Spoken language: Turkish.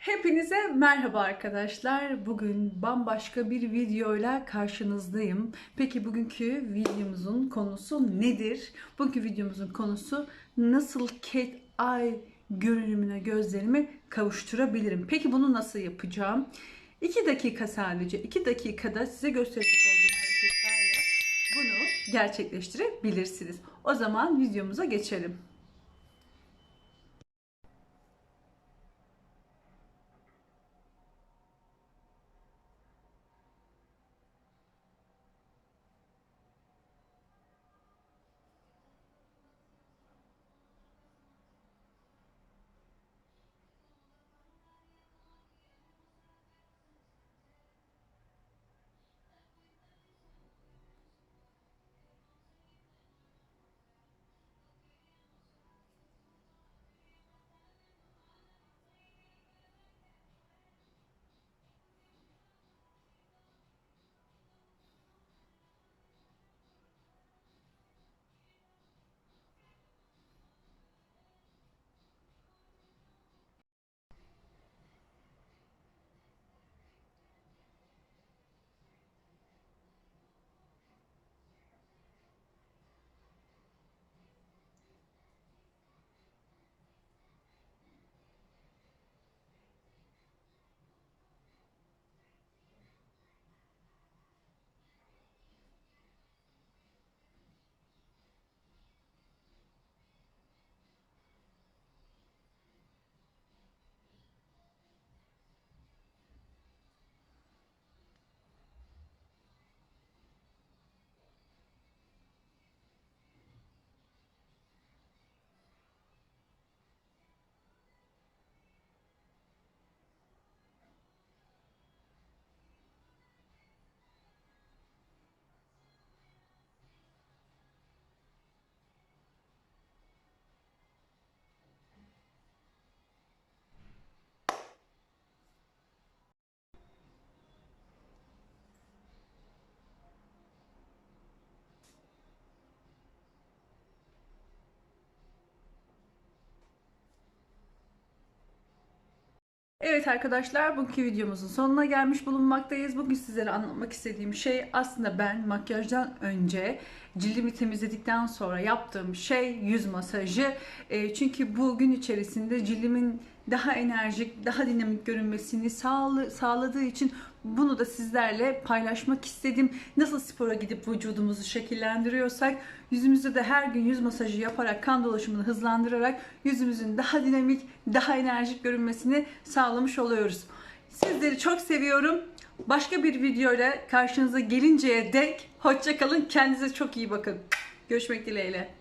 Hepinize merhaba arkadaşlar. Bugün bambaşka bir videoyla karşınızdayım. Peki bugünkü videomuzun konusu nedir? Bugünkü videomuzun konusu nasıl cat eye görünümüne gözlerimi kavuşturabilirim? Peki bunu nasıl yapacağım? 2 dakika sadece 2 dakikada size gösterecek olduğum hareketlerle bunu gerçekleştirebilirsiniz. O zaman videomuza geçelim. Evet arkadaşlar bugünkü videomuzun sonuna gelmiş bulunmaktayız. Bugün sizlere anlatmak istediğim şey aslında ben makyajdan önce cildimi temizledikten sonra yaptığım şey yüz masajı. E, çünkü bu gün içerisinde cildimin daha enerjik, daha dinamik görünmesini sağladığı için bunu da sizlerle paylaşmak istedim. Nasıl spora gidip vücudumuzu şekillendiriyorsak yüzümüzde de her gün yüz masajı yaparak kan dolaşımını hızlandırarak yüzümüzün daha dinamik, daha enerjik görünmesini sağlamış oluyoruz. Sizleri çok seviyorum. Başka bir videoyla karşınıza gelinceye dek hoşça kalın. Kendinize çok iyi bakın. Görüşmek dileğiyle.